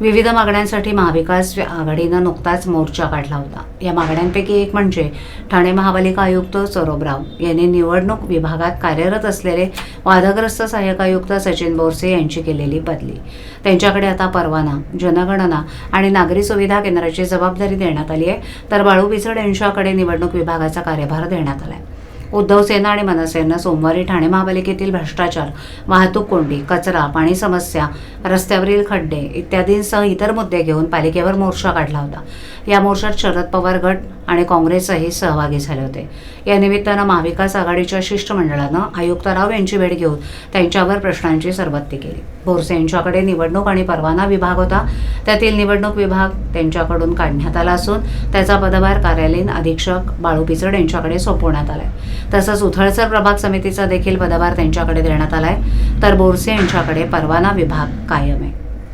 विविध मागण्यांसाठी महाविकास आघाडीनं नुकताच मोर्चा काढला होता. या मागण्यांपैकी एक म्हणजे ठाणे महापालिका आयुक्त सौरभराव यांनी निवडणूक विभागात कार्यरत असलेले वादग्रस्त सहाय्यक आयुक्त सचिन बोरसे यांची केलेली बदली. त्यांच्याकडे आता परवाना जनगणना आणि नागरी सुविधा केंद्राची जबाबदारी देण्यात आली आहे. तर बाळू बिचड यांच्याकडे निवडणूक विभागाचा कार्यभार देण्यात आला आहे उद्धव सेना आणि मनसेनं सोमवारी ठाणे महापालिकेतील भ्रष्टाचार वाहतूक कोंडी कचरा पाणी समस्या रस्त्यावरील खड्डे इत्यादींसह इतर मुद्दे घेऊन पालिकेवर मोर्चा काढला होता. या मोर्चात शरद पवार गट आणि काँग्रेसही सहभागी झाले होते. या निमित्तानं महाविकास आघाडीच्या शिष्टमंडळानं आयुक्त राव यांची भेट घेऊन त्यांच्यावर प्रश्नांची सरबत्ती केली. भोरसे यांच्याकडे निवडणूक आणि परवाना विभाग होता. त्यातील निवडणूक विभाग त्यांच्याकडून काढण्यात आला असून त्याचा पदभार कार्यालयीन अधीक्षक बाळू पिचड यांच्याकडे सोपवण्यात आला आहे तसंच उथळसर प्रभाग समितीचा देखील पदभार त्यांच्याकडे देण्यात आला आहे तर बोरसे यांच्याकडे परवाना विभाग कायम आहे.